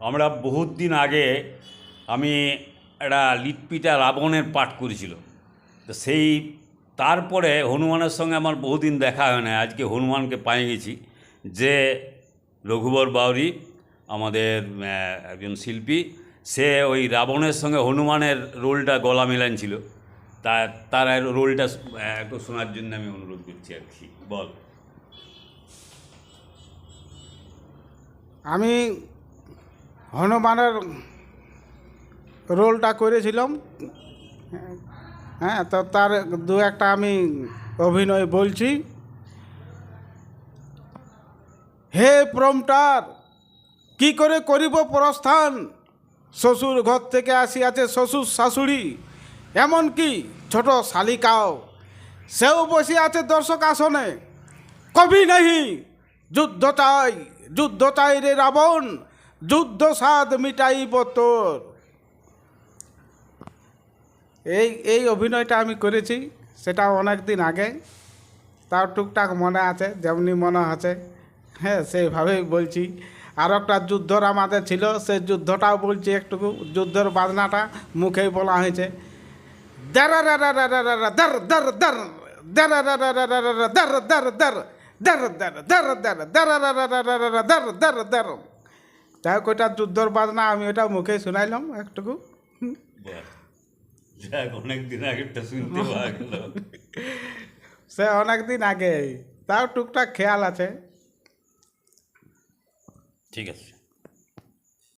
আমরা বহুত দিন আগে আমি একটা লিটপিটা রাবণের পাঠ করেছিল। তো সেই তারপরে হনুমানের সঙ্গে আমার বহুদিন দেখা হয় না আজকে হনুমানকে পাই গেছি যে রঘুবর বাউরি আমাদের একজন শিল্পী, সে ওই রাবণের সঙ্গে হনুমানের রোলটা গলা মেলান ছিল তার তার রোলটা একটু শোনার জন্য আমি অনুরোধ করছি আর কি। বল। আমি হনুমানের রোলটা করেছিলাম। হ্যাঁ তো তার দু একটা আমি অভিনয় বলছি। হে প্রমটার, কি করে করিব প্রস্থান? শ্বশুর ঘর থেকে আসিয়াছে শ্বশুর শাশুড়ি। এমনকি ছোট শালিকাও? সেও বসে আছে দর্শক আসনে। কবি নেই যুদ্ধ চাই যুদ্ধ চাই রে রাবণ। যুদ্ধ স্বাদ মিটাইব তোর এই এই অভিনয়টা আমি করেছি সেটা অনেক দিন আগে তাও টুকটাক মনে আছে যেমনি মনে আছে হ্যাঁ সেইভাবেই বলছি আর একটা যুদ্ধর আমাদের ছিল সেই যুদ্ধটাও বলছি একটুকু যুদ্ধর বাজনাটা মুখেই বলা হয়েছে দর দর দর তাই ওইটা যুদ্ধর বাজনা আমি ওটা মুখে শুনাইলাম একটুকু। শুনতে সে অনেকদিন আগে তাও টুকটাক খেয়াল আছে। ঠিক আছে।